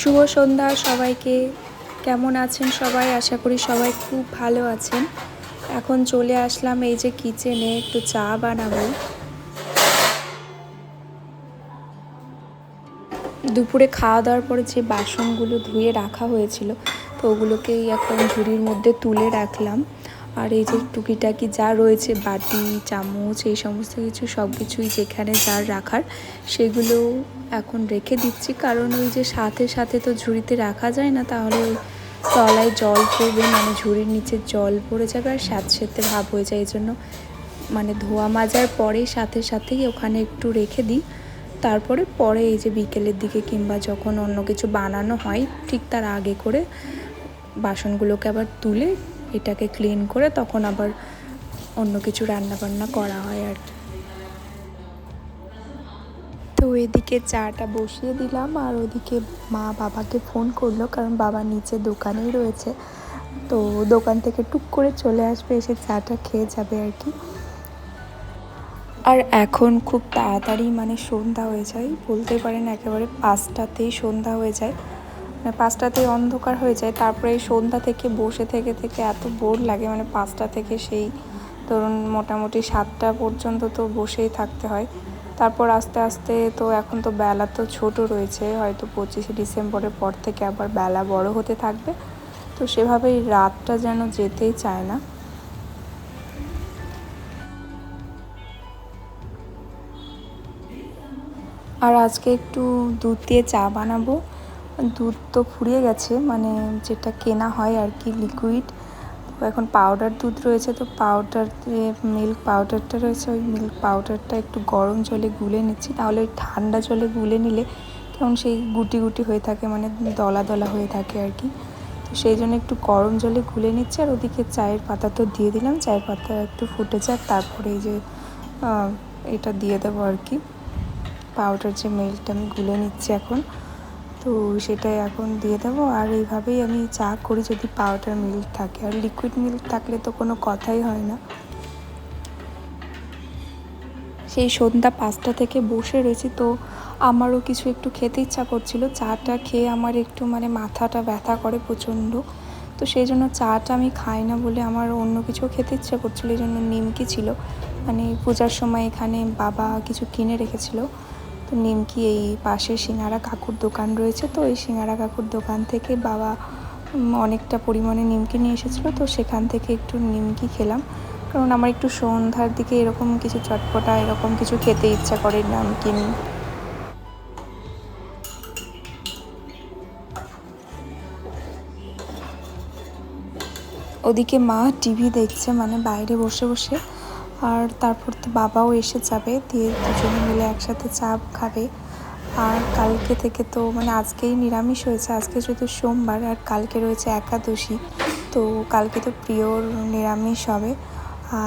শুভ সন্ধ্যা সবাইকে। কেমন আছেন সবাই? আশা করি সবাই খুব ভালো আছেন। এখন চলে আসলাম এই যে কিচেনে, একটু চা বানাবো। দুপুরে খাওয়া দাওয়ার পরে যে বাসনগুলো ধুয়ে রাখা হয়েছিল, তো ওগুলোকেই এখন ঝুড়ির মধ্যে তুলে রাখলাম। আর এই যে টুকিটাকি যা রয়েছে, বাটি, চামচ, এই সমস্ত কিছু, সব কিছুই যেখানে যার রাখার, সেগুলো এখন রেখে দিচ্ছি। কারণ ওই যে সাথে সাথে তো ঝুড়িতে রাখা যায় না, তাহলে ওই তলায় জল পড়বে মানে ঝুড়ির নিচে জল পড়ে যাবে আর স্যাঁতে ভাব হয়ে যায়। এই জন্য মানে ধোয়া মাজার পরে সাথে সাথেই ওখানে একটু রেখে দিই। তারপরে পরে এই যে বিকেলের দিকে কিংবা যখন অন্য কিছু বানানো হয়, ঠিক তার আগে করে বাসনগুলোকে আবার তুলে এটাকে ক্লিন করে তখন আবার অন্য কিছু রান্না বান্না করা হয় আর কি। তো এদিকে চাটা বসিয়ে দিলাম আর ওদিকে মা বাবাকে ফোন করল কারণ বাবা নিচে দোকানেই রয়েছে। তো দোকান থেকে টুক করে চলে আসবে, এসে চাটা খেয়ে যাবে আর কি। আর এখন খুব তাড়াতাড়ি মানে সন্ধ্যা হয়ে যায়, বলতে পারেন একেবারে পাঁচটাতেই সন্ধ্যা হয়ে যায়। মানে পাঁচটাতেই অন্ধকার হয়ে যায়, তারপরে এই সন্ধ্যা থেকে, বসে থেকে থেকে এত বোর লাগে মানে পাঁচটা থেকে সেই ধরুন মোটামুটি সাতটা পর্যন্ত তো বসেই থাকতে হয়। তারপর আস্তে আস্তে তো এখন তো বেলা তো ছোট রয়েছে, হয়তো পঁচিশে ডিসেম্বরের পর থেকে আবার বেলা বড় হতে থাকবে। তো সেভাবেই রাতটা যেন যেতেই চায় না। আর আজকে একটু দুধ দিয়ে চা বানাবো। দুধ তো ফুরিয়ে গেছে মানে যেটা কেনা হয় আর কি লিকুইড তো এখন পাউডার দুধ রয়েছে, তো পাউডার মিল্ক পাউডারটা রয়েছে, ওই মিল্ক পাউডারটা একটু গরম জলে গুলে নিচ্ছি তাহলে ওই ঠান্ডা জলে গুলে নিলে কেমন সেই গুটি গুটি হয়ে থাকে মানে দলা দলা হয়ে থাকে আর কি। তো সেই জন্য একটু গরম জলে গুলে নিচ্ছি, আর ওদিকে চায়ের পাতা তো দিয়ে দিলাম, চায়ের পাতা একটু ফুটে যাক, তারপরে এই যে এটা দিয়ে দেবো আর কি। পাউডার যে মিল্কটা আমি গুলে নিচ্ছি এখন। তো সেটাই এখন দিয়ে দেবো। আর এইভাবেই আমি চা করি যদি পাউডার মিল্ক থাকে। আর লিকুইড মিল্ক থাকলে তো কোনো কথাই হয় না। সেই সন্ধ্যা পাঁচটা থেকে বসে রয়েছি তো আমারও কিছু একটু খেতে ইচ্ছা করছিল। চাটা খেয়ে আমার একটু মানে মাথাটা ব্যথা করে প্রচণ্ড। তো সেই জন্য চাটা আমি খাই না বলে আমার অন্য কিছু খেতে ইচ্ছা করছিল। এই জন্য নিমকি ছিল। মানে পূজার সময় এখানে বাবা কিছু কিনে রেখেছিল। তো নিমকি এই পাশে সিঙ্গারা কাকুর দোকান রয়েছে, তো এই সিঙ্গারা কাকুর দোকান থেকে বাবা অনেকটা পরিমাণে নিমকি নিয়ে এসেছিল, তো সেখান থেকে একটু নিমকি খেলাম। কারণ আমার একটু সন্ধ্যার দিকে এরকম কিছু চটপটা, এরকম কিছু খেতে ইচ্ছা করে নামকিন। ওদিকে মা টিভি দেখছে মানে বাইরে বসে বসে। আর তারপর তো বাবাও এসে যাবে, দিয়ে দুজনে মিলে একসাথে চা খাবে। আর কালকে থেকে তো মানে আজকেই নিরামিষ হয়েছে, আজকে যেহেতু সোমবার আর কালকে রয়েছে একাদশী, তো কালকে তো প্রিয় নিরামিষ হবে।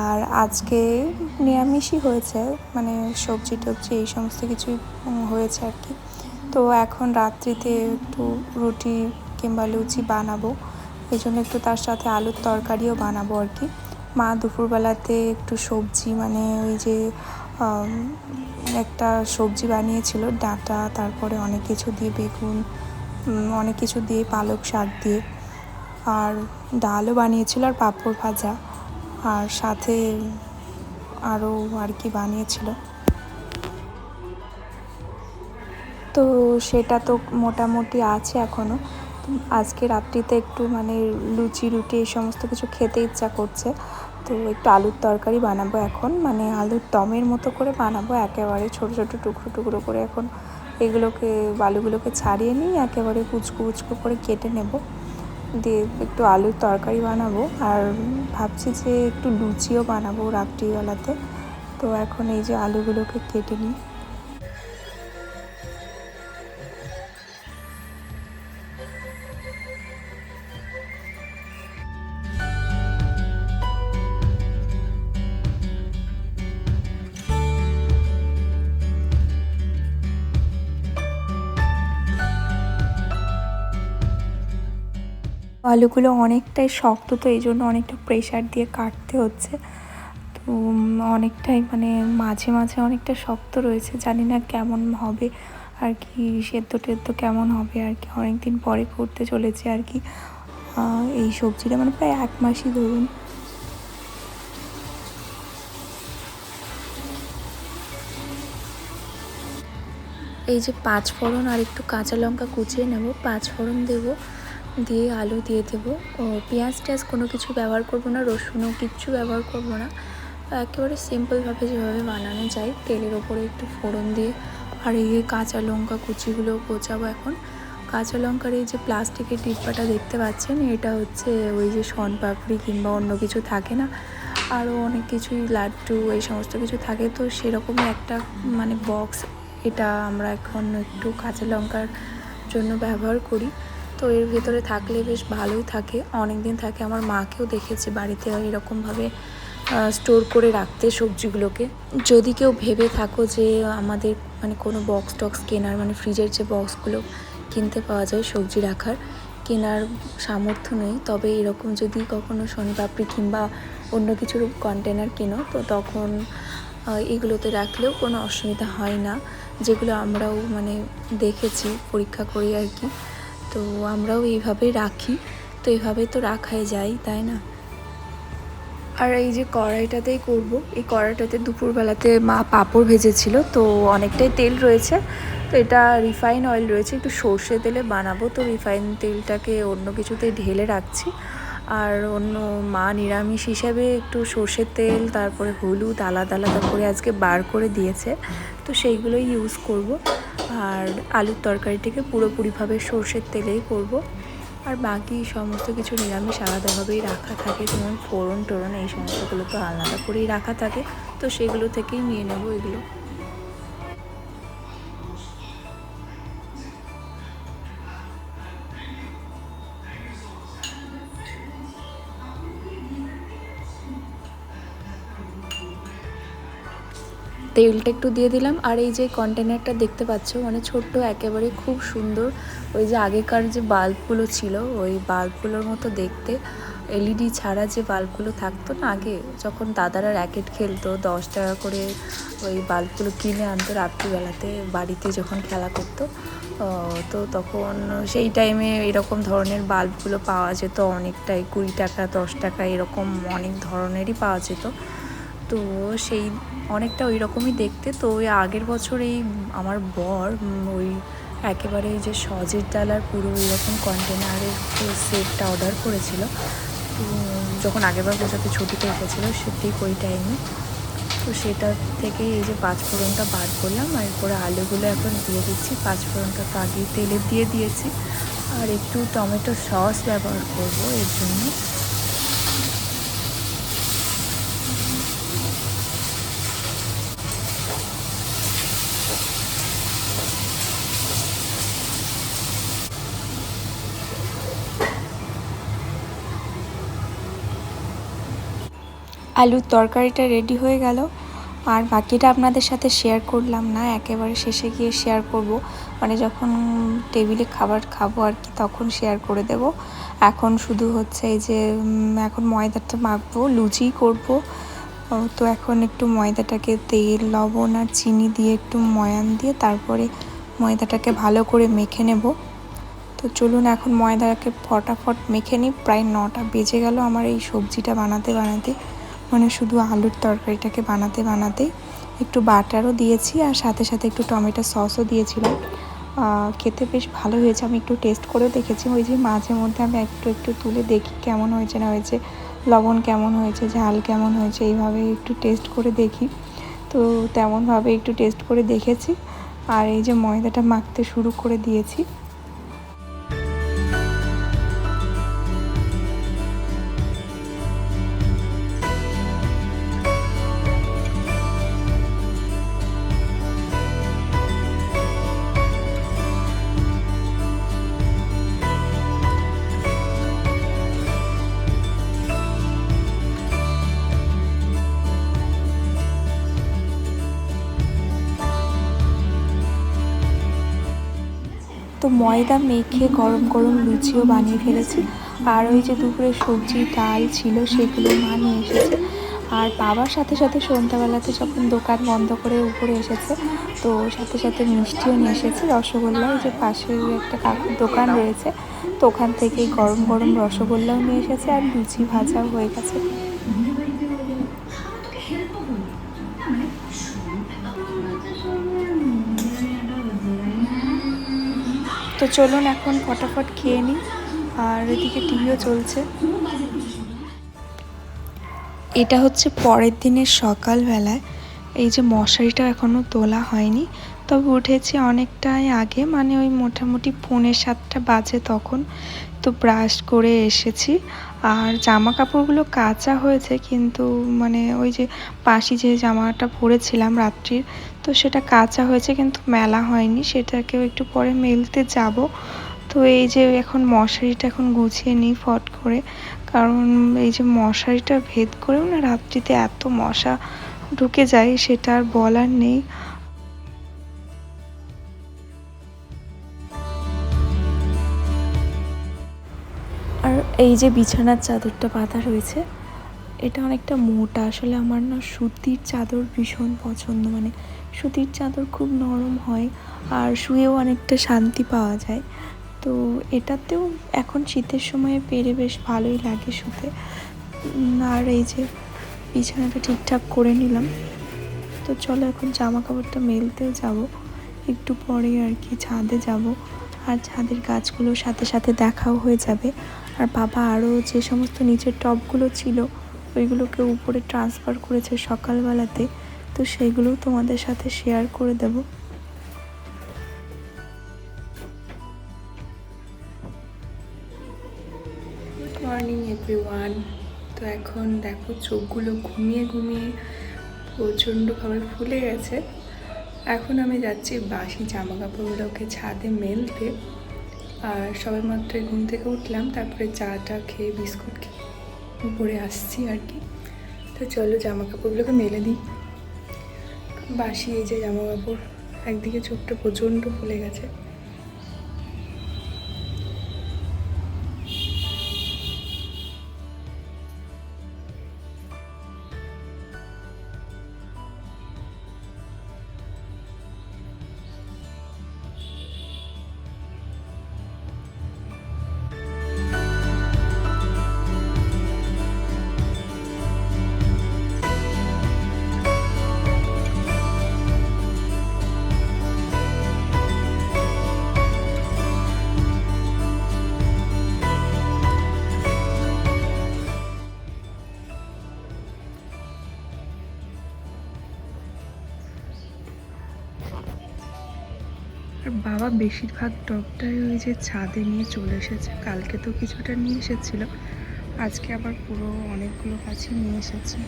আর আজকে নিরামিষই হয়েছে মানে সবজি টবজি এই সমস্ত কিছুই হয়েছে আর কি। তো এখন রাত্রিতে একটু রুটি কিংবা লুচি বানাবো, এই জন্য একটু তার সাথে আলুর তরকারিও বানাবো আর কি। মা দুপুরবেলাতে একটু সবজি মানে ওই যে একটা সবজি বানিয়েছিল, ডাঁটা, তারপরে অনেক কিছু দিয়ে বেগুন অনেক কিছু দিয়ে পালক শাক দিয়ে, আর ডালও বানিয়েছিল আর পাঁপড় ভাজা, আর সাথে আরও আর কি বানিয়েছিল। তো সেটা তো মোটামুটি আছে এখনও আজকে রাত্রিতে একটু মানে লুচি রুটি এই সমস্ত কিছু খেতে ইচ্ছা করছে। তো একটু আলুর তরকারি বানাবো এখন। মানে আলুর দমের মতো করে বানাবো, একেবারে ছোটো ছোটো টুকরো টুকরো করে এখন এগুলোকে, আলুগুলোকে ছাড়িয়ে নিই একেবারে কুচকু কুচকু করে কেটে নেব। দিয়ে একটু আলুর তরকারি বানাবো। আর ভাবছি যে একটু লুচিও বানাবো রাত্রিবেলাতে। তো এখন এই যে আলুগুলোকে কেটে নিই। আলুগুলো অনেকটাই শক্ত তো, এই জন্য অনেকটা প্রেশার দিয়ে কাটতে হচ্ছে। তো অনেকটাই মানে মাঝে মাঝে অনেকটা শক্ত রয়েছে, জানি না কেমন হবে আর কি, সেদ্ধ টেদ্ধ কেমন হবে আর কি অনেক দিন পরে করতে চলেছে আর কি। এই সবজিটা মানে প্রায় এক মাসই ধরুন। এই যে পাঁচ ফোড়ন আর একটু কাঁচা লঙ্কা কুচিয়ে নেব পাঁচ ফোড়ন দেব। দিয়ে আলু দিয়ে দেব। ও, পেঁয়াজ টেয়াজ কোনো কিছু ব্যবহার করব না, রসুনও কিচ্ছু ব্যবহার করব না। একেবারে সিম্পলভাবে যেভাবে বানানো যায়, তেলের ওপরে একটু ফোড়ন দিয়ে আর এই কাঁচা লঙ্কা কুচিগুলো কোচাবো এখন। কাঁচা লঙ্কার এই যে প্লাস্টিকের ডিব্বাটা দেখতে পাচ্ছেন, এটা হচ্ছে ওই যে শন পাপড়ি কিংবা অন্য কিছু থাকে না, আরও অনেক কিছুই, লাড্ডু এই সমস্ত কিছু থাকে। তো সেরকমই একটা মানে বক্স এটা আমরা এখন একটু কাঁচা লঙ্কার জন্য ব্যবহার করি। তো এর ভেতরে থাকলে বেশ ভালোই থাকে। অনেক দিন থাকে, আমার মাকেও দেখেছি বাড়িতে এরকমভাবে স্টোর করে রাখতে সবজিগুলোকে। যদি কেউ ভেবে থাকো যে আমাদের মানে কোনো বক্স টক্স কেনার মানে ফ্রিজের যে বক্সগুলো কিনতে পাওয়া যায় সবজি রাখার, কেনার সামর্থ্য নেই। তবে এরকম যদি কখনো শনিপাপড়ি কিংবা অন্য কিছুর কন্টেনার কেনো, তো তখন এগুলোতে রাখলেও কোনো অসুবিধা হয় না। যেগুলো আমরাও মানে দেখেছি, পরীক্ষা করি আর কি। তো আমরাও এইভাবে রাখি। তো এইভাবে তো রাখাই যায়, তাই না? আর এই যে কড়াইটাতেই করব, এই কড়াইটাতে দুপুরবেলাতে মা পাঁপড় ভেজেছিল, তো অনেকটাই তেল রয়েছে। তো এটা রিফাইন অয়েল রয়েছে, একটু সর্ষে তেলে বানাবো। তো রিফাইন তেলটাকে অন্য কিছুতে ঢেলে রাখছি। আর অন্য মা নিরামিষ হিসাবে একটু সর্ষের তেল, তারপরে হলুদ, আলাদা আলাদা করে আজকে বার করে দিয়েছে। তো সেইগুলোই ইউজ করব। আর আলুর তরকারিটিকে পুরোপুরিভাবে সর্ষের তেলেই করব। আর বাকি সমস্ত কিছু নিরামিষ আলাদাভাবেই রাখা থাকে। যেমন ফোড়ন টোড়ন, এই সমস্তগুলো তো আলাদা করেই রাখা থাকে। তো সেগুলো থেকেই নিয়ে নেব এগুলো। তেলটা একটু দিয়ে দিলাম। আর এই যে কন্টেনারটা দেখতে পাচ্ছ মানে ছোট্ট, একেবারে খুব সুন্দর। ওই যে আগেকার যে বাল্বগুলো ছিল, ওই বাল্বগুলোর মতো দেখতে। এলইডি ছাড়া যে বাল্বগুলো থাকতো না আগে, যখন দাদারা র্যাকেট খেলতো, দশ টাকা করে ওই বাল্বগুলো কিনে আনতো রাত্রিবেলাতে, বাড়িতে যখন খেলা করতো তো তখন সেই টাইমে এরকম ধরনের বাল্বগুলো পাওয়া যেত, অনেকটাই কুড়ি টাকা, দশ টাকা, এরকম অনেক ধরনেরই পাওয়া যেত। তো সেই অনেকটা ওই রকমই দেখতে। তো ওই আগের বছর এই আমার বর ওই একেবারে যে সজের ডালার পুরো এরকম কন্টেনারের সেটটা অর্ডার করেছিল, তো যখন আগেরবার বোঝাতে ছুটিতে এসেছিল সে ঠিক ওই টাইমে তো সেটা থেকে এই যে পাঁচ ফোড়নটা বার করলাম আর এরপরে আলুগুলো এখন দিয়ে দিচ্ছি। পাঁচ ফোড়নটা তো আগে তেলে দিয়ে দিয়েছি। আর একটু টমেটো সস ব্যবহার করব এর জন্য। আলুর তরকারিটা রেডি হয়ে গেল। আর বাকিটা আপনাদের সাথে শেয়ার করলাম না, একেবারে শেষে গিয়ে শেয়ার করব। মানে যখন টেবিলে খাবার খাব আর কি, তখন শেয়ার করে দেব। এখন শুধু হচ্ছে এই যে এখন ময়দাটা মাখবো, লুচি করব। তো এখন একটু ময়দাটাকে তেল, লবণ আর চিনি দিয়ে একটু ময়ান দিয়ে তারপরে ময়দাটাকে ভালো করে মেখে নেব। তো চলুন এখন ময়দাটাকে ফটাফট মেখে নিই। প্রায় নটা বেজে গেল আমার এই সবজিটা বানাতে বানাতে। মানে শুধু আলুর তরকারিটাকে বানাতে বানাতে একটু বাটারও দিয়েছি আর সাথে সাথে একটু টমেটো সসও দিয়েছিলাম। খেতে বেশ ভালো হয়েছে। আমি একটু টেস্ট করেও দেখেছি। ওই যে মাঝে মধ্যে আমি একটু একটু তুলে দেখি কেমন হয়েছে, না হয়েছে, লবণ কেমন হয়েছে, ঝাল কেমন হয়েছে, এইভাবে একটু টেস্ট করে দেখি। তো তেমনভাবে একটু টেস্ট করে দেখেছি। আর এই যে ময়দাটা মাখতে শুরু করে দিয়েছি। তো ময়দা মেখে গরম গরম লুচিও বানিয়ে ফেলেছি। আর ওই যে দুপুরে সবজি, ডাল ছিল সেগুলো মা নিয়ে এসেছে। আর বাবার সাথে সাথে সন্ধ্যাবেলাতে যখন দোকান বন্ধ করে উপরে এসেছে, তো সাথে সাথে মিষ্টিও নিয়ে এসেছে। রসগোল্লা যে পাশে একটা কাকুর দোকান রয়েছে, তো ওখান থেকেই গরম গরম রসগোল্লাও নিয়ে এসেছে আর লুচি ভাজাও হয়ে গেছে। তো চলুন এখন ফটাফট খেয়ে নিই। আর এদিকে টিভিও চলছে। এটা হচ্ছে পরের দিনের সকালবেলায়। এই যে মশারিটা এখনও তোলা হয়নি। তবে উঠেছি অনেকটাই আগে মানে ওই মোটামুটি পৌনে সাতটা বাজে তখন। তো ব্রাশ করে এসেছি। আর জামা কাপড়গুলো কাঁচা হয়েছে, কিন্তু মানে ওই যে পাশি যে জামাটা পরেছিলাম রাত্রির, তো সেটা কাঁচা হয়েছে কিন্তু মেলা হয়নি, সেটাকেও একটু পরে মেলতে যাব। তো এই যে এখন মশারিটা এখন গুছিয়ে নিই ফট করে, কারণ এই যে মশারিটা ভেদ করেও না রাত্রিতে এত মশা ঢুকে যায়, সেটা আর বলার নেই। এই যে বিছানার চাদরটা পাতা রয়েছে, এটা অনেকটা মোটা। আসলে আমার না সুতির চাদর ভীষণ পছন্দ। মানে সুতির চাদর খুব নরম হয় আর শুয়েও অনেকটা শান্তি পাওয়া যায়। তো এটাতেও এখন শীতের সময়ে পেরে বেশ ভালোই লাগে শুতে। আর এই যে বিছানাটা ঠিকঠাক করে নিলাম। তো চলো এখন জামা কাপড়টা মেলতেও যাব। একটু পরে আর কি ছাদে যাব। আর ছাদের গাছগুলোর সাথে সাথে দেখাও হয়ে যাবে। আর বাবা আরও যে সমস্ত নিচের টবগুলো ছিল, ওইগুলোকে উপরে ট্রান্সফার করেছে সকালবেলাতে। তো সেইগুলোও তোমাদের সাথে শেয়ার করে দেব। গুড মর্নিং এভরিওয়ান তো এখন দেখো চোখগুলো ঘুমিয়ে ঘুমিয়ে প্রচণ্ডভাবে ফুলে গেছে। এখন আমি যাচ্ছি বাসি জামা কাপড়গুলোকে ছাদে মেলতে। আর সবাই মাত্র ঘুম থেকে উঠলাম, তারপরে চা টা খেয়ে বিস্কুট খেয়ে উপরে আসছি আর কি। তো চলো জামা কাপড়গুলোকে মেলে দিই। বাসি এই যে জামা কাপড় একদিকে চোখটা প্রচণ্ড ফুলে গেছে। আর বাবা বেশিরভাগ টপটাই ওই যে ছাদে নিয়ে চলে এসেছে। কালকে তো কিছুটা নিয়ে এসেছিল। আজকে আবার পুরো অনেকগুলো গাছই নিয়ে এসেছে।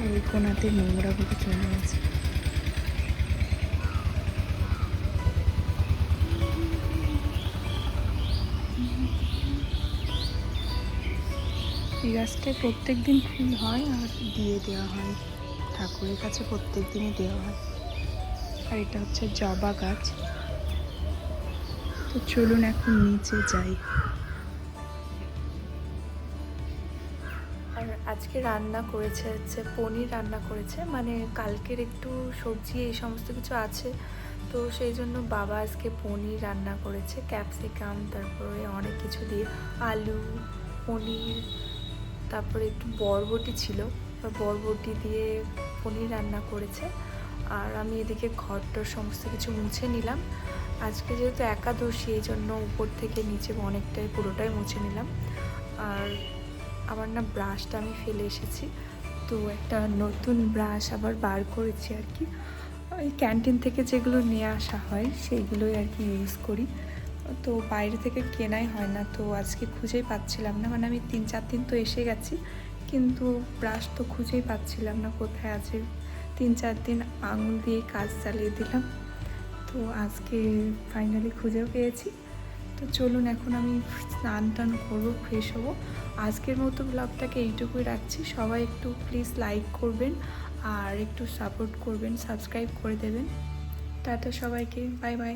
ওই কোনাতে নোংরাগুলো চলে গেছে। এই গাছটায় প্রত্যেক দিন ফুল হয় আর দিয়ে দেওয়া হয়। ঠাকুরের কাছে প্রত্যেক দিনই দেওয়া হয়। আর এটা হচ্ছে জবা গাছ। তো চলুন এখন নিচে যাই। আর আজকে রান্না করেছে হচ্ছে, পনির রান্না করেছে। মানে কালকের একটু সবজি, এই সমস্ত কিছু আছে। তো সেই জন্য বাবা আজকে পনির রান্না করেছে, ক্যাপসিকাম, তারপরে অনেক কিছু দিয়ে। আলু, পনির, তারপরে একটু বরবটি ছিল। বরবটি দিয়ে পনির রান্না করেছে। আর আমি এদিকে ঘরটার সমস্ত কিছু মুছে নিলাম। আজকে যেহেতু একাদশী এই জন্য উপর থেকে নিচে অনেকটাই পুরোটাই মুছে নিলাম। আর আমার না ব্রাশটা আমি ফেলে এসেছি। তো একটা নতুন ব্রাশ আবার বার করেছি আর কি। ওই ক্যান্টিন থেকে যেগুলো নিয়ে আসা হয়, সেইগুলোই আর কি ইউজ করি। তো বাইরে থেকে কেনাই হয় না, তো আজকে খুঁজেই পাচ্ছিলাম না। মানে আমি তিন, চার দিন তো এসে গেছি। কিন্তু ব্রাশ তো খুঁজেই পাচ্ছিলাম না কোথায় আছে। তিন চার দিন আঙুল দিয়ে কাজ চালিয়ে দিলাম। তো আজকে ফাইনালি খুঁজেও পেয়েছি। তো চলুন এখন আমি স্নান টান করব ফ্রেশ হব। আজকের মতো ব্লগটাকে এইটুকুই রাখছি। সবাই একটু প্লিজ লাইক করবেন আর একটু সাপোর্ট করবেন সাবস্ক্রাইব করে দেবেন। টাটা সবাইকে বাই বাই